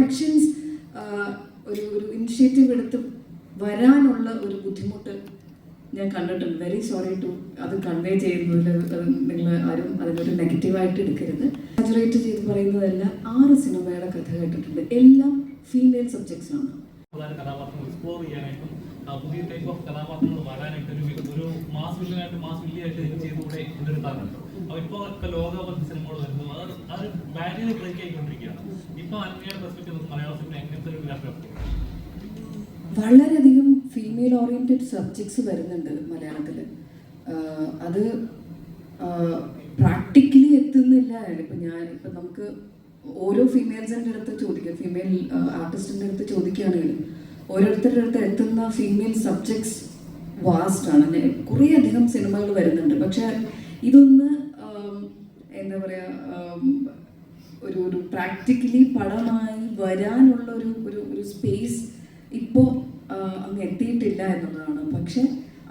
Productions ഒരു ഒരു initiative എടുത്ത് വരാനുള്ള ഒരു ബുദ്ധിമുട്ട് ഞാൻ കണ്ടിട്ടുണ്ട്. വെരി സോറി ടു അത് കൺവേ ചെയ്യുന്നതിൽ നിങ്ങൾ ആരും അതിനൊരു നെഗറ്റീവായിട്ട് എടുക്കരുത്. സാച്ചുറേറ്റ് ചെയ്ത് പറയുന്നതല്ല ആറ് സിനിമയുടെ കഥ കേട്ടിട്ടുണ്ട്. എല്ലാം ഫീമെയിൽ സബ്ജക്ട്സ് ആണ്. പ്രധാന കഥാപാത്രങ്ങൾ എക്സ്പ്ലോർ പുതിയ ടൈപ്പ് ഓഫ് കഥാപാത്രങ്ങൾ വരാനായിട്ട് ഒരു ഒരു മാസ് വില്ലനായിട്ട് മാസ് വില്ലിയായിട്ട് ചെയ്തുകൂടെ ഒരു താല്പര്യം അപ്പൊ ഇപ്പൊ ഒക്കെ ലോകപത്തി സിനിമകൾ വരുന്നു അത് ഒരു ബാരിയർ ബ്രേക്ക് ആയിക്കൊണ്ടിരിക്കുകയാണ്. ഇപ്പൊ അന്യയുടെ പെർസ്പെക്റ്റീവ് മലയാള സിനിമ എങ്ങനത്തെ ഒരു ഗ്രാഫ് വളരെയധികം ഫീമെയിൽ ഓറിയന്റഡ് സബ്ജക്ട്സ് വരുന്നുണ്ട് മലയാളത്തിൽ അത് പ്രാക്ടിക്കലി എത്തുന്നില്ല. ഇപ്പം ഞാൻ ഇപ്പം നമുക്ക് ഓരോ ഫീമെയിൽസിന്റെ അടുത്ത് ചോദിക്കുക ഫീമെയിൽ ആർട്ടിസ്റ്റിന്റെ അടുത്ത് ചോദിക്കുകയാണെങ്കിൽ ഓരോരുത്തരുടെ അടുത്ത് എത്തുന്ന ഫീമെയിൽ സബ്ജക്ട്സ് വാസ്റ്റ് ആണ്. കുറേ അധികം സിനിമകൾ വരുന്നുണ്ട്. പക്ഷെ ഇതൊന്ന് എന്താ പറയുക ഒരു ഒരു പ്രാക്ടിക്കലി പടമായി വരാനുള്ള ഒരു ഒരു ഒരു സ്പേസ് ഇപ്പോൾ അങ്ങ് എത്തിയിട്ടില്ല എന്നുള്ളതാണ്. പക്ഷെ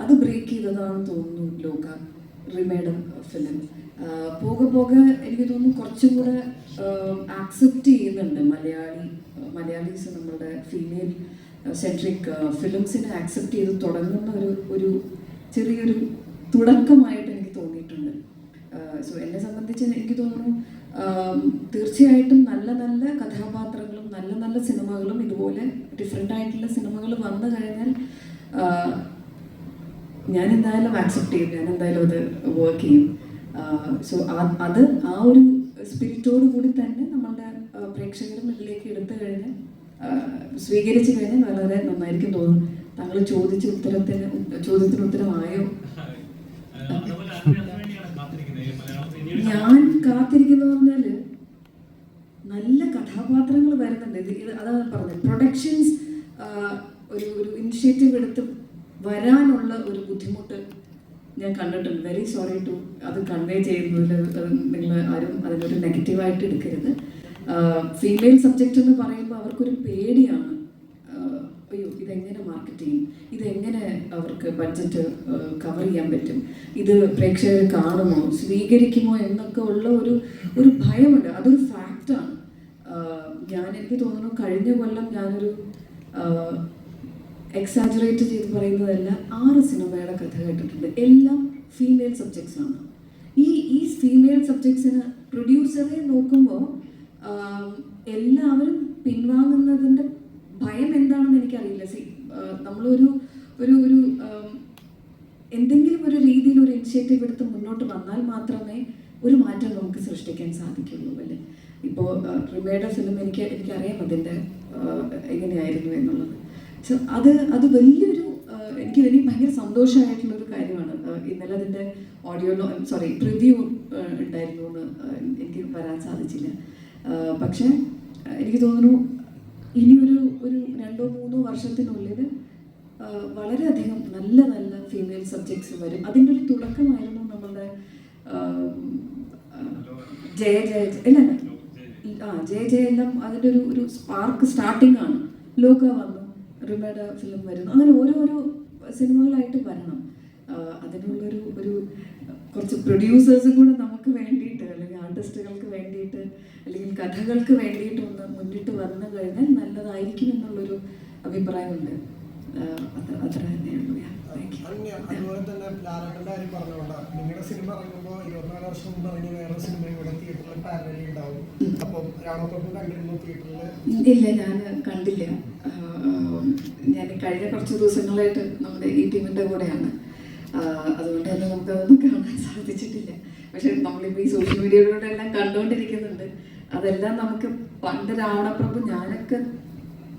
അത് ബ്രേക്ക് ചെയ്തതാണെന്ന് തോന്നുന്നു ലോക റിമേഡ് ഫിലിം. പോകെ പോകെ എനിക്ക് തോന്നുന്നു കുറച്ചും കൂടെ ആക്സെപ്റ്റ് ചെയ്യുന്നുണ്ട് മലയാളി മലയാളീസ് നമ്മളുടെ ഫീമെയിൽ സെൻട്രിക് ഫിലിംസിനെ ആക്സെപ്റ്റ് ചെയ്ത് തുടങ്ങുന്ന ഒരു ഒരു ചെറിയൊരു തുടക്കമായിട്ട് എനിക്ക് തോന്നിയിട്ടുണ്ട്. സോ എന്നെ സംബന്ധിച്ച് എനിക്ക് തോന്നുന്നു ആം, തീർച്ചയായിട്ടും നല്ല നല്ല കഥാപാത്രങ്ങളും നല്ല നല്ല സിനിമകളും ഇതുപോലെ ഡിഫറെന്റ് ആയിട്ടുള്ള സിനിമകൾ വന്നു കഴിഞ്ഞാൽ ആ, ഞാൻ എന്തായാലും ആക്സെപ്റ്റ് ചെയ്യും ഞാൻ എന്തായാലും അത് വർക്ക് ചെയ്യും. സോ അത് ആ ഒരു സ്പിരിറ്റോട് കൂടി തന്നെ നമ്മളുടെ പ്രേക്ഷകരും ഇതിലേക്ക് എടുത്തു കഴിഞ്ഞാൽ സ്വീകരിച്ചു കഴിഞ്ഞാൽ വളരെ നന്നായിരിക്കും തോന്നുന്നു. താങ്കൾ ചോദിച്ച ഉത്തരത്തിന് ചോദ്യത്തിന് ഉത്തരമായോ? ഞാൻ കാത്തിരിക്കുന്നു പറഞ്ഞാൽ നല്ല കഥാപാത്രങ്ങൾ വരുന്നുണ്ട്. ഇത് അതാണ് പറഞ്ഞത് പ്രൊഡക്ഷൻസ് ഒരു ഒരു ഇനിഷ്യേറ്റീവ് എടുത്ത് വരാനുള്ള ഒരു ബുദ്ധിമുട്ട് ഞാൻ കണ്ടിട്ടുണ്ട്. വെരി സോറി ടു അത് കൺവേ ചെയ്യുന്നതിൽ നിങ്ങൾ ആരും അതിനൊരു നെഗറ്റീവായിട്ട് എടുക്കരുത്. ഫീമെയിൽ സബ്ജക്റ്റ് എന്ന് പറയുമ്പോൾ അവർക്കൊരു പേടിയാണ്. അയ്യോ ഇതെങ്ങനെ മാർക്കറ്റ് ചെയ്യും? ഇതെങ്ങനെ അവർക്ക് ബഡ്ജറ്റ് കവർ ചെയ്യാൻ പറ്റും? ഇത് പ്രേക്ഷകർ കാണുമോ? സ്വീകരിക്കുമോ എന്നൊക്കെ ഉള്ള ഒരു ഒരു ഭയമുണ്ട്. അതൊരു ഫാക്റ്റാണ് ഞാൻ എനിക്ക് തോന്നുന്നു കഴിഞ്ഞ കൊല്ലം ഞാനൊരു എക്സാജറേറ്റ് ചെയ്ത് പറയുന്നതല്ല ആറ് സിനിമയുടെ കഥ കേട്ടിട്ടുണ്ട്. എല്ലാം ഫീമെയിൽ സബ്ജക്ട്സ് ആണ്. ഈ ഈ ഫീമെയിൽ സബ്ജക്ട്സിന് പ്രൊഡ്യൂസറെ നോക്കുമ്പോൾ എല്ലാവരും പിൻവാങ്ങുന്നതിന്റെ ഭയം എന്താണെന്ന് എനിക്കറിയില്ല. സി നമ്മളൊരു ഒരു ഒരു എന്തെങ്കിലും ഒരു രീതിയിൽ ഒരു ഇനിഷ്യേറ്റീവ് എടുത്ത് മുന്നോട്ട് വന്നാൽ മാത്രമേ ഒരു മാറ്റം നമുക്ക് സൃഷ്ടിക്കാൻ സാധിക്കുള്ളൂ അല്ലേ? ഇപ്പോൾ റിമയുടെ ഫിലിം എനിക്ക് എനിക്കറിയാം അതിന്റെ എങ്ങനെയായിരുന്നു എന്നുള്ളത്. സോ അത് അത് വലിയൊരു എനിക്ക് എനിക്ക് ഭയങ്കര സന്തോഷമായിട്ടുള്ളൊരു കാര്യമാണ്. ഇന്നലെ അതിന്റെ ഓഡിയോ സോറി പ്രിവ്യൂ ഉണ്ടായിരുന്നു എന്ന് എനിക്ക് വരാൻ സാധിച്ചില്ല. പക്ഷേ എനിക്ക് തോന്നുന്നു ഇനിയൊരു ഒരു രണ്ടോ മൂന്നോ വർഷത്തിനുള്ളിൽ വളരെയധികം നല്ല നല്ല ഫീമെയിൽ സബ്ജക്ട്സ് വരും. അതിന്റെ ഒരു തുടക്കമായിരുന്നു നമ്മളുടെ ജയ ജയ ഇല്ല. ആ ജയ ജയ എല്ലാം അതിന്റെ ഒരു ഒരു സ്പാർക്ക് സ്റ്റാർട്ടിംഗ് ആണ്. ലോക വന്നു റിമേഡ് ഫിലിം വരുന്നു. അങ്ങനെ ഓരോരോ സിനിമകളായിട്ട് വരണം. അതിനുള്ളൊരു ഒരു കുറച്ച് പ്രൊഡ്യൂസേഴ്സും കൂടെ നമുക്ക് അല്ലെങ്കിൽ ആർട്ടിസ്റ്റുകൾക്ക് വേണ്ടിയിട്ട് അല്ലെങ്കിൽ കഥകൾക്ക് വേണ്ടിയിട്ട് ഒന്ന് മുന്നിട്ട് വന്നു കഴിഞ്ഞാൽ നല്ലതായിരിക്കും എന്നുള്ളൊരു അഭിപ്രായമുണ്ട്. അത്ര അത്ര തന്നെയുള്ളൂ അന്യ അതുപോലെ തന്നെ ലാലേട്ടന്റെ കാര്യം പറഞ്ഞുകൊണ്ട് നിങ്ങളുടെ സിനിമ ഇറങ്ങുമ്പോൾ ഇരുപത്തിനാല് വർഷം മുമ്പ് വേറെ സിനിമ ഇവിടെ തിയേറ്ററിൽ പാരലി ഉണ്ടാവും അപ്പം രാമപ്രഭു കണ്ടിരുന്നു തിയേറ്ററിൽ ഇല്ല ഞാൻ കണ്ടില്ല. ഞാൻ കഴിഞ്ഞ കുറച്ച് ദിവസങ്ങളായിട്ട് നമ്മുടെ ഈ ടീമിന്റെ കൂടെയാണ്. അതുകൊണ്ട് തന്നെ നമുക്കതൊന്നും കാണാൻ സാധിച്ചിട്ടില്ല. പക്ഷെ നമ്മളിപ്പോൾ ഈ സോഷ്യൽ മീഡിയയിലൂടെ എല്ലാം കണ്ടുകൊണ്ടിരിക്കുന്നുണ്ട് അതെല്ലാം നമുക്ക് പണ്ട് രാവണപ്രഭു ഞാനൊക്കെ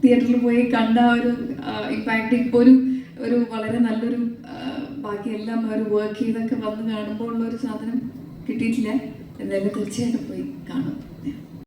തിയേറ്ററിൽ പോയി കണ്ട ഒരു ഇമ്പാക്ട് ഇപ്പോൾ ഒരു ഒരു വളരെ നല്ലൊരു ബാക്കി ബാക്കിയെല്ലാം ഒരു വർക്ക് ചെയ്തൊക്കെ വന്ന് കാണുമ്പോൾ ഉള്ള ഒരു സാധനം കിട്ടിയിട്ടില്ല. എന്തായാലും തീർച്ചയായിട്ടും